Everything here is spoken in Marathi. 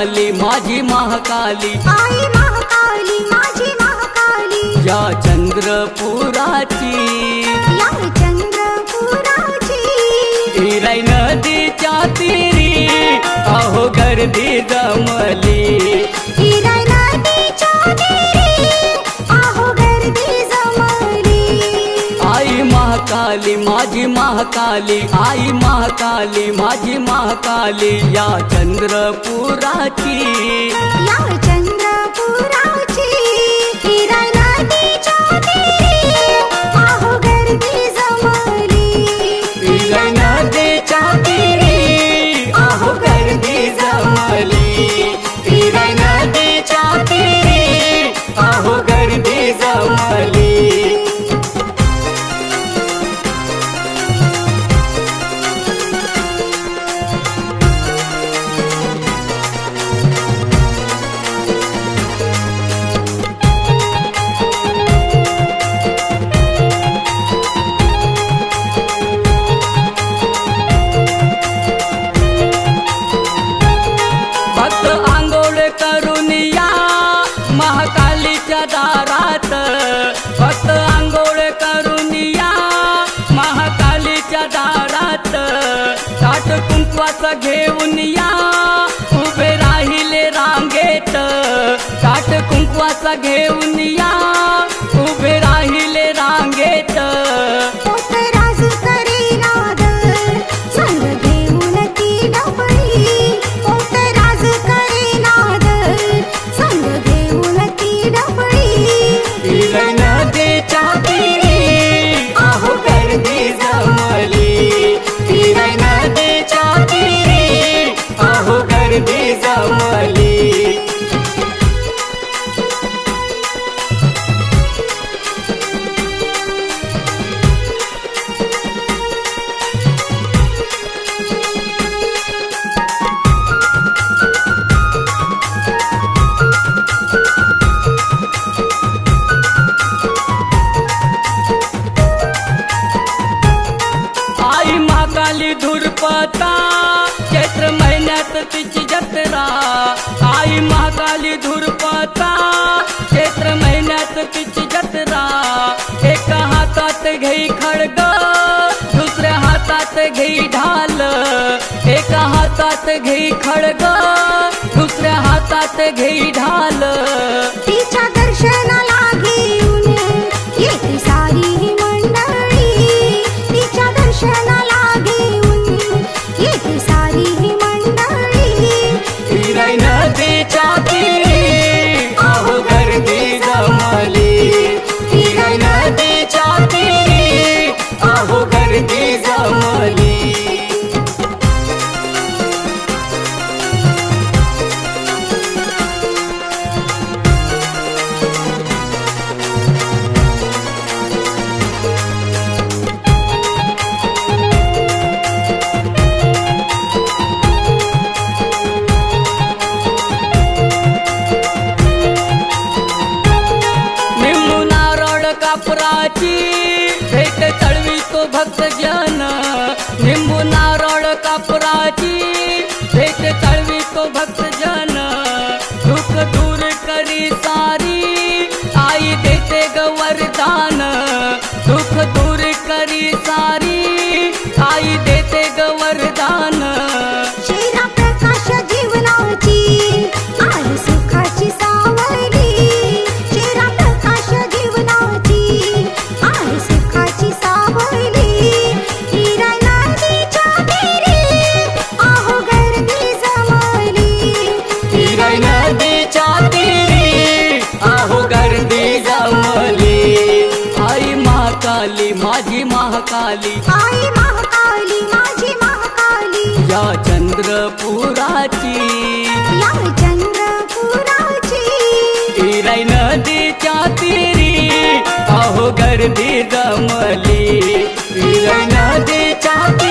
महाकाली माझी महाकाली. आई महाकाली माझी महाकाली. या चंद्रपुराची. या चंद्रपुराची. हिराई नदीच्या तीरी. अहो गर्दी महाकाली माझी महाकाली आई महाकाली माझी महाकाली या चंद्रपुराची. या चंद्रपुराची महाकालीच्या दारात. फक्त आंघोळ करून या महाकालीच्या दारात. ताट कुंकवाचं घेऊन या उभे राहिले रांगेत. ताट कुंकवाचं घेऊन या पता चैत्र महिन्यात तिची जत्रा. आई महाकाली धुरपता चैत्र महिन्यात तिची जत्रा. एका हातात घेई खडग दुसऱ्या हातात घेई ढाल. एका हातात घेई खडग दुसऱ्या हातात घेई ढाल. कापराची भेट चढवी तो भक्त ज्ञान. निंबुना नारळ कापराची. भेट चढवी तो भक्त जन दुःख दूर करी सारी. आई देते ग वरदान. दुःख दूर करी सारी. महाकाली. आई महाकाली माझी महाकाली. या चंद्रपुराची. या चंद्रपुराची. हिराई नदीच्या तीरी. अहो गर्दी जमली. हिराई नदीच्या तीरी.